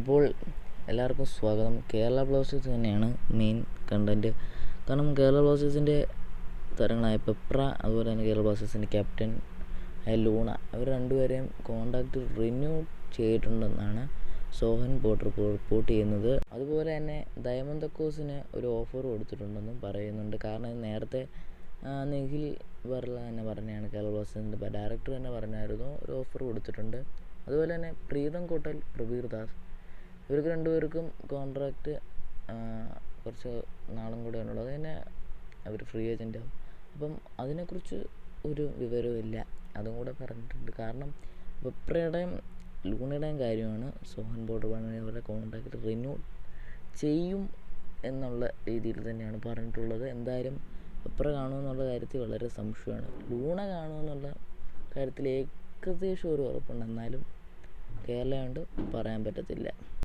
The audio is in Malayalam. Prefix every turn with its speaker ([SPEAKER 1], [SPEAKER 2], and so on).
[SPEAKER 1] അപ്പോൾ എല്ലാവർക്കും സ്വാഗതം. കേരള ബ്ലാസ്റ്റേഴ്സ് തന്നെയാണ് മെയിൻ കണ്ടന്റ് കാരണം കേരള ബ്ലാസ്റ്റേഴ്സിന്റെ താരങ്ങളായ പെപ്ര അതുപോലെ തന്നെ കേരള ബ്ലാസ്റ്റേഴ്സിന്റെ ക്യാപ്റ്റൻ ആയ ലൂണ അവർ രണ്ടുപേരെയും കോണ്ടാക്റ്റ് റിന്യൂ ചെയ്തിട്ടുണ്ടെന്നാണ് സോഹൻ പോട്ടർ റിപ്പോർട്ട് ചെയ്യുന്നത്. അതുപോലെ തന്നെ ഡയമണ്ട് കോസിന് ഒരു ഓഫർ കൊടുത്തിട്ടുണ്ടെന്നും പറയുന്നുണ്ട്. കാരണം നേരത്തെ നിഖിൽ ബർല തന്നെ പറഞ്ഞാണ് കേരള ബ്ലാസ്റ്റേഴ്സിന്റെ ഡയറക്ടർ തന്നെ പറഞ്ഞായിരുന്നു. ഒരു ഓഫർ കൊടുത്തിട്ടുണ്ട്. അതുപോലെ തന്നെ പ്രീതം കോട്ടൽ പ്രബീർ ദാസ്. ഇവർക്ക് രണ്ടുപേർക്കും കോൺട്രാക്റ്റ് കുറച്ച് നാളും കൂടെയാണുള്ളത് അത് തന്നെ അവർ ഫ്രീ ഏജന്റ് ആവും. അപ്പം അതിനെക്കുറിച്ച് ഒരു വിവരവുമില്ല അതും കൂടെ പറഞ്ഞിട്ടുണ്ട്. കാരണം വെപ്രയുടെയും ലൂണയുടെയും കാര്യമാണ് സോഹൻ ബോർഡർ പറഞ്ഞ കോൺട്രാക്റ്റ് റിന്യൂ ചെയ്യും എന്നുള്ള രീതിയിൽ തന്നെയാണ് പറഞ്ഞിട്ടുള്ളത്. എന്തായാലും വെപ്ര കാണുമെന്നുള്ള കാര്യത്തിൽ വളരെ സംശയമാണ്. ലൂണ കാണുമെന്നുള്ള കാര്യത്തിൽ ഏകദേശം ഒരു ഉറപ്പുണ്ട്. എന്നാലും കേരള കൊണ്ട് പറയാൻ പറ്റത്തില്ല.